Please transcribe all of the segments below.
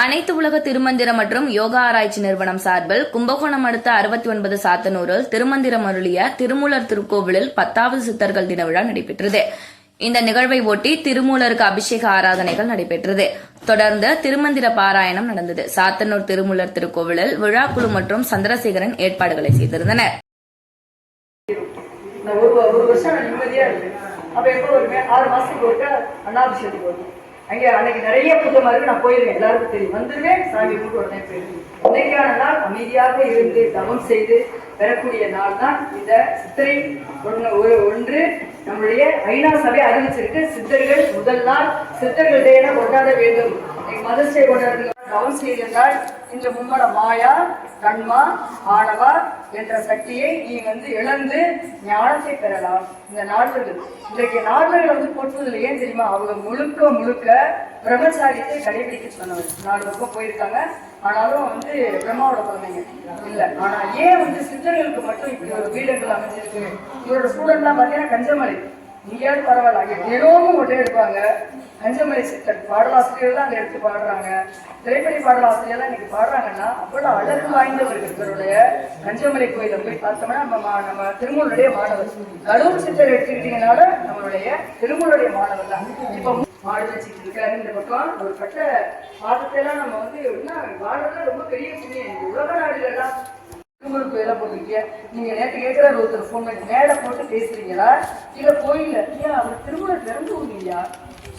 அனைத்து உலக திருமந்திரம் மற்றும் யோகா ஆராய்ச்சி நிறுவனம் சார்பில் கும்பகோணம் அடுத்த அறுபத்தி ஒன்பது சாத்தனூரில் திருமந்திரம் அருளிய திருமூலர் திருக்கோவிலில் பத்தாவது சித்தர்கள் தின விழா நடைபெற்றது. இந்த நிகழ்வை ஒட்டி திருமூலருக்கு அபிஷேக ஆராதனைகள் நடைபெற்றது. தொடர்ந்து திருமந்திர பாராயணம் நடந்தது. சாத்தனூர் திருமூலர் திருக்கோவிலில் விழாக்குழு மற்றும் சந்திரசேகரன் ஏற்பாடுகளை செய்திருந்தனர். ஒரு வருஷம் நிம்மதியா இருக்கு அப்ப எப்போ வருமே ஆறு மாசத்துக்கு ஒருக்க அண்ணாபிஷேகத்துக்கு வருவேன். அங்கே அன்னைக்கு நிறைய கூட்டமா இருக்கு நான் போயிருவேன் எல்லாருக்கும் தெரியும். வந்துருவேன் சாமி கூட்டு உடனே போயிருவேன் இன்னைக்கான நாள் அமைதியாக இருந்து தவம் செய்து பெறக்கூடிய நாள் தான் இந்த சித்திரை ஒன்று ஒரு ஒன்று. நம்முடைய ஐநா சபை அறிவிச்சிருக்கு. சித்தர்கள் முதல் நாள். சித்தர்கள் டேன கொண்டாட வேண்டும். இன்னைக்கு மதர்ஸ் டே கொண்டாடுறது தவம் செய்திருந்தால் இந்த மும்மட மாயா கண்மா ஆணவா என்ற சக்தியை நீ வந்து இழந்து ஞானத்தை பெறலாம். இந்த நாடுகள் இன்றைக்கு நாடுகள் வந்து போற்றுவதில் ஏன் தெரியுமா? அவங்க முழுக்க முழுக்க பிரம்மச்சாரியத்தை கடைபிடிக்க சொன்னவர். நாலு பக்கம் போயிருக்காங்க. ஆனாலும் வந்து பிரம்மாவோட குழந்தைங்க இல்ல. ஆனா ஏன் வந்து சித்தர்களுக்கு மட்டும் இப்படி ஒரு வீடுகள் அமைஞ்சிருக்கு? இவரோட ஸ்டூடெண்ட்லாம் பார்த்தீங்கன்னா கஞ்சமலை. இங்கேயாவது பரவாயில்ல. அங்கே தினமும் ஒட்டே எடுப்பாங்க கஞ்சமலை சித்தர் பாடலாசிரியர் தான் அங்கே எடுத்து பாடுறாங்க. திரைப்படி பாடலாசிரியர்லாம் இன்னைக்கு பாடுறாங்கன்னா அவ்வளோ அழகு வாய்ந்தவர்கள் இவருடைய கஞ்சமலை கோயிலை போய் பார்த்தோம்னா நம்ம மா- நம்ம திருமூலுடைய மாணவர். கடவுள் சித்தர் எடுத்துக்கிட்டீங்கனால நம்மளுடைய திருமூலுடைய மாணவர் தான். இப்போ மாடு வச்சுட்டு இருக்காரு இந்த பக்கம். ஒரு கட்ட பாடத்தை எல்லாம் நம்ம வந்து என்ன வாழ்றதுல ரொம்ப பெரிய புண்ணியம். உலக நாடுகள் திருமண போட்டிருக்கீங்க நீங்க நேற்று கேட்கிற ஒருத்தர் ஃபோன் பண்ணி மேடை போட்டு பேசுறீங்களா? இல்லை கோயிலில் ஐயா அவர் திருமணம் திறந்து இல்லையா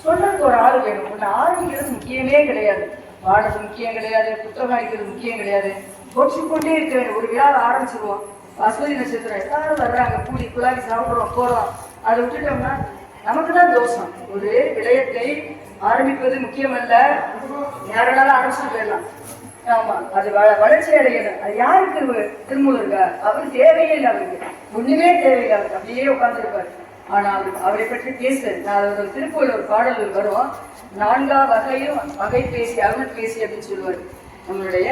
சொல்றதுக்கு ஒரு ஆள் வேணும். ஒன்று ஆரம்பிக்கிறது முக்கியமே கிடையாது. வாடகை முக்கியம் கிடையாது. புத்தகம் அடிக்கிறது முக்கியம் கிடையாது. போச்சு கொண்டே இருக்க வேண்டும். ஒரு விழாவை ஆரம்பிச்சிருவோம். அஸ்வதி நட்சத்திரம் எல்லாரும் வர்றாங்க. கூடி குழாவி சாப்பிடுறோம் போகிறோம் அதை விட்டுட்டோம்னா நமக்கு தான் தோஷம். ஒரு விடயத்தை ஆரம்பிப்பது முக்கியமல்ல. யாரெல்லாம் ஆரம்பிச்சுட்டு போயிடலாம். ஆமா அது வளர்ச்சி அடையணும். அது யாருக்கு இவரு திருமூலருக்கா அவர் தேவையே இல்லை அவருக்கு ஒண்ணுமே தேவையில்லை அவருக்கு அப்படியே உட்கார்ந்துருப்பாரு. ஆனா அவரை பற்றி பேசு. நான் ஒரு திருப்பூர்ல ஒரு பாடல்கள் வரும். நான்கா வகையும் வகை பேசி அருண் பேசி அப்படின்னு சொல்லுவார். நம்மளுடைய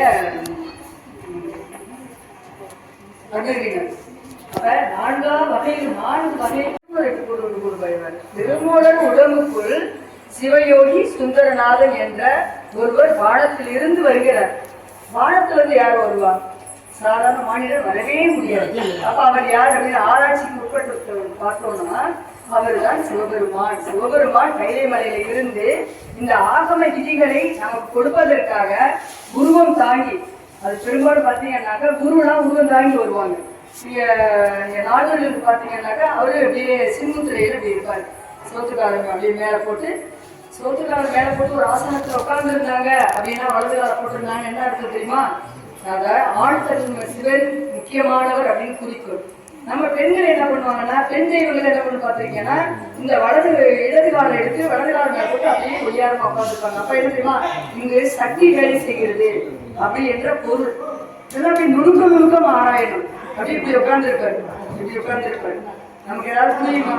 உம், அப்ப நான்கா வகையில் நான்கு வகை திருமூலருக்கு கொண்டு வந்து திருமூலர் உடம்புக்குள் சிவயோகி சுந்தரநாதன் என்ற ஒருவர் வானத்தில் இருந்து வருகிறார். வானத்திலிருந்து யார் வருவார்? சாதாரண மாநிலம் வரவே முடியாது. அப்ப அவர் யார் அப்படின்னு ஆராய்ச்சிக்கு உட்பட்டு பார்த்தோம்னா அவர்தான் சிவபெருமான். சிவபெருமான் கைலைமலையில இருந்து இந்த ஆகம விதிகளை நமக்கு கொடுப்பதற்காக உருவம் தாங்கி அது பெரும்பாலும் பார்த்தீங்கன்னாக்கா குருலாம் உருவம் தாங்கி வருவாங்க. இங்க இங்க பார்த்தீங்கன்னாக்கா அவரு அப்படியே சின்முத்திரையில அப்படி இருப்பாரு. சோத்துக்காரங்க அப்படியே மேலே போட்டு சோத்துக்காரர் மேலே போட்டு ஒரு ஆசனத்தில் உட்கார்ந்து இருந்தாங்க அப்படின்னா வலதுகார போட்டிருந்தாங்க. என்ன அர்த்தம் தெரியுமா? அதை ஆண் தன்மை சிவன் முக்கியமானவர் அப்படின்னு குறிக்கும் நம்ம பெண்கள் என்ன பண்ணுவாங்கன்னா பெண் தெய்வங்கள் என்ன பண்ணு பார்த்துருக்கீங்கன்னா இந்த வலது இடது எடுத்து வலது காலம் மேல போட்டு அப்படியே ஒய்யாரமா உட்காந்துருப்பாங்க அப்ப என்ன தெரியுமா? இங்கு சக்தி வேலை செய்கிறது அப்படி என்ற பொருள். இதெல்லாம் அப்படி நுணுக்க நுணுக்கம் ஆராயணும் அப்படி இப்படி உட்கார்ந்து இருப்பாரு இப்படி உட்கார்ந்து இருப்பாரு நமக்கு ஏதாவது புரியுமா?